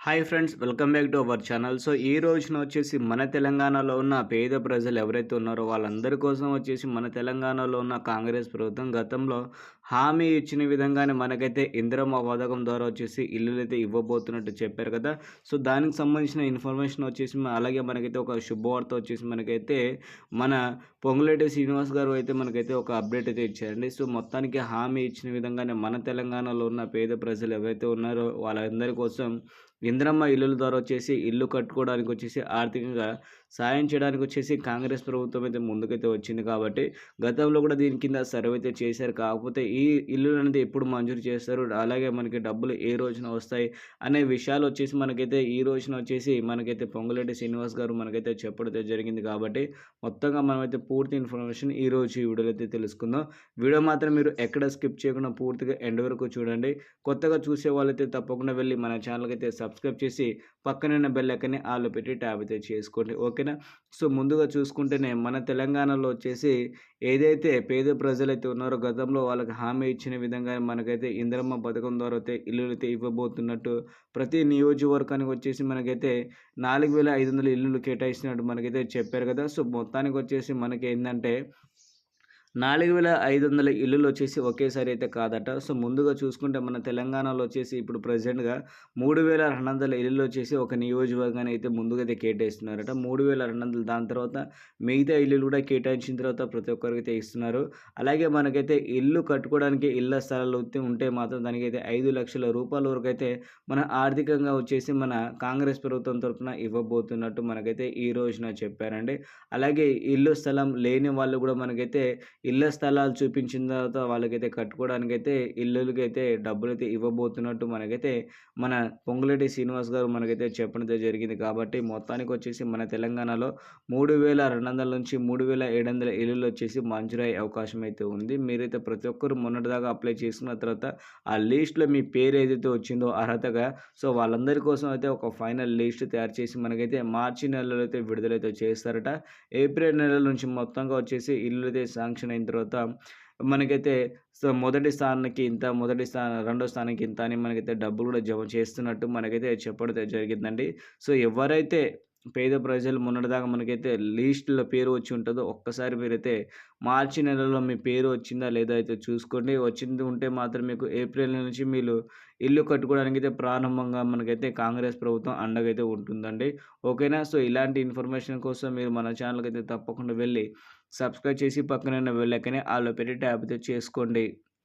Hi friends welcome back to our channel so ఈ రోజున వచ్చేసి మన తెలంగాణలో ఉన్న పేద ప్రజలు ఎవరైతే ఉన్నారో వాళ్ళందరి కోసం వచ్చేసి మన తెలంగాణలో ఉన్న కాంగ్రెస్ ప్రభుత్వం గతంలో హామీ ఇచ్చిన విధంగానే మనకైతే ఇందిరమ్మ పథకం ద్వారా వచ్చేసి ఇల్లులు అయితే ఇవ్వబోతున్నట్టు చెప్పారు కదా. సో దానికి సంబంధించిన ఇన్ఫర్మేషన్ వచ్చేసి అలాగే మనకైతే ఒక శుభవార్త వచ్చేసి మనకైతే మన పొంగులేటి శ్రీనివాస్ గారు అయితే మనకైతే ఒక అప్డేట్ అయితే ఇచ్చారండి. సో మొత్తానికి హామీ ఇచ్చిన విధంగానే మన తెలంగాణలో ఉన్న పేద ప్రజలు ఎవరైతే ఉన్నారో వాళ్ళందరి కోసం ఇందిరమ్మ ఇల్లుల ద్వారా వచ్చేసి ఇల్లు కట్టుకోవడానికి వచ్చేసి ఆర్థికంగా సాయం చేయడానికి వచ్చేసి కాంగ్రెస్ ప్రభుత్వం అయితే ముందుకైతే వచ్చింది కాబట్టి గతంలో కూడా దీని కింద సర్వే అయితే చేశారు. కాకపోతే ఈ ఇల్లు అనేది ఎప్పుడు మంజూరు చేస్తారు? అలాగే మనకి డబ్బులు ఏ రోజున వస్తాయి? అనే విషయాలు వచ్చేసి మనకైతే ఈ రోజున వచ్చేసి మనకైతే పొంగులేటి శ్రీనివాస్ గారు మనకైతే చెప్పడం జరిగింది కాబట్టి మొత్తంగా మనమైతే పూర్తి ఇన్ఫర్మేషన్ ఈ రోజు ఈ వీడియోలో అయితే తెలుసుకుందాం. వీడియో మాత్రం మీరు ఎక్కడ స్కిప్ చేయకుండా పూర్తిగా ఎండ్ వరకు చూడండి. కొత్తగా చూసే వాళ్ళైతే తప్పకుండా వెళ్ళి మన ఛానల్కి అయితే సబ్స్క్రైబ్ చేసి పక్కనున్న బెల్ ఐకాన్ని పెట్టి ట్యాబ్ అయితే చేసుకోండి. ఓకేనా సో ముందుగా చూసుకుంటేనే మన తెలంగాణలో వచ్చేసి ఏదైతే పేద ప్రజలైతే ఉన్నారో గతంలో వాళ్ళకి హామీ ఇచ్చిన విధంగా మనకైతే ఇంద్రమ్మ పథకం ద్వారా అయితే ఇల్లు అయితే ఇవ్వబోతున్నట్టు ప్రతి నియోజకవర్గానికి వచ్చేసి మనకైతే నాలుగు వేల ఐదు వందల ఇల్లులు కేటాయిస్తున్నట్టు మనకైతే చెప్పారు కదా. సో మొత్తానికి వచ్చేసి మనకి ఏంటంటే నాలుగు వేల ఐదు వందల ఇల్లులు వచ్చేసి ఒకేసారి అయితే కాదట. సో ముందుగా చూసుకుంటే మన తెలంగాణలో వచ్చేసి ఇప్పుడు ప్రజెంట్గా మూడు వేల రెండు వందల ఇల్లులు వచ్చేసి ఒక నియోజకవర్గాన్ని అయితే ముందుగా అయితే కేటాయిస్తున్నారట. మూడు వేల రెండు వందలు దాని తర్వాత మిగతా ఇల్లులు కూడా కేటాయించిన తర్వాత ప్రతి ఒక్కరికి అయితే ఇస్తున్నారు. అలాగే మనకైతే ఇల్లు కట్టుకోవడానికి ఇళ్ళ స్థలాలు ఉంటే మాత్రం దానికైతే ఐదు లక్షల రూపాయల వరకు అయితే మన ఆర్థికంగా వచ్చేసి మన కాంగ్రెస్ ప్రభుత్వం తరఫున ఇవ్వబోతున్నట్టు మనకైతే ఈ రోజున చెప్పారండి. అలాగే ఇల్లు స్థలం లేని వాళ్ళు కూడా మనకైతే ఇళ్ళ స్థలాలు చూపించిన తర్వాత వాళ్ళకైతే కట్టుకోవడానికి అయితే ఇల్లులకైతే డబ్బులు అయితే ఇవ్వబోతున్నట్టు మనకైతే మన పొంగులేటి శ్రీనివాస్ గారు మనకైతే చెప్పడం జరిగింది. కాబట్టి మొత్తానికి వచ్చేసి మన తెలంగాణలో మూడు వేల రెండు వందల నుంచి మూడు వేల ఏడు వందల ఇల్లులు వచ్చేసి మంజూరయ్యే అవకాశం అయితే ఉంది. మీరైతే ప్రతి ఒక్కరు మొన్నటిదాకా అప్లై చేసుకున్న తర్వాత ఆ లిస్ట్లో మీ పేరు ఏదైతే వచ్చిందో అర్హతగా సో వాళ్ళందరి కోసం అయితే ఒక ఫైనల్ లిస్ట్ తయారు చేసి మనకైతే మార్చి నెలలో అయితే విడుదలైతే చేస్తారట. ఏప్రిల్ నెల నుంచి మొత్తంగా వచ్చేసి ఇల్లు అయితే శాంక్షన్ అయిన తర్వాత మనకైతే మొదటి స్థానానికి ఇంత మొదటి స్థానం రెండో స్థానానికి ఇంత అని మనకైతే డబ్బులు కూడా జమ చేస్తున్నట్టు మనకైతే చెప్పడం జరిగిందండి. సో ఎవరైతే పేద ప్రజలు మొన్నటిదాకా మనకైతే లిస్టులో పేరు వచ్చి ఉంటుందో ఒక్కసారి మీరైతే మార్చి నెలలో మీ పేరు వచ్చిందా లేదా అయితే చూసుకోండి. వచ్చింది ఉంటే మాత్రం మీకు ఏప్రిల్ నుంచి మీరు ఇల్లు కట్టుకోవడానికి అయితే ప్రారంభంగా మనకైతే కాంగ్రెస్ ప్రభుత్వం అండగైతే ఉంటుందండి. ఓకేనా? సో ఇలాంటి ఇన్ఫర్మేషన్ కోసం మీరు మన ఛానల్కి అయితే తప్పకుండా వెళ్ళి సబ్స్క్రైబ్ చేసి పక్కన వెళ్ళకనే ఆలో పెట్టి ట్యాబ్ అయితే చేసుకోండి.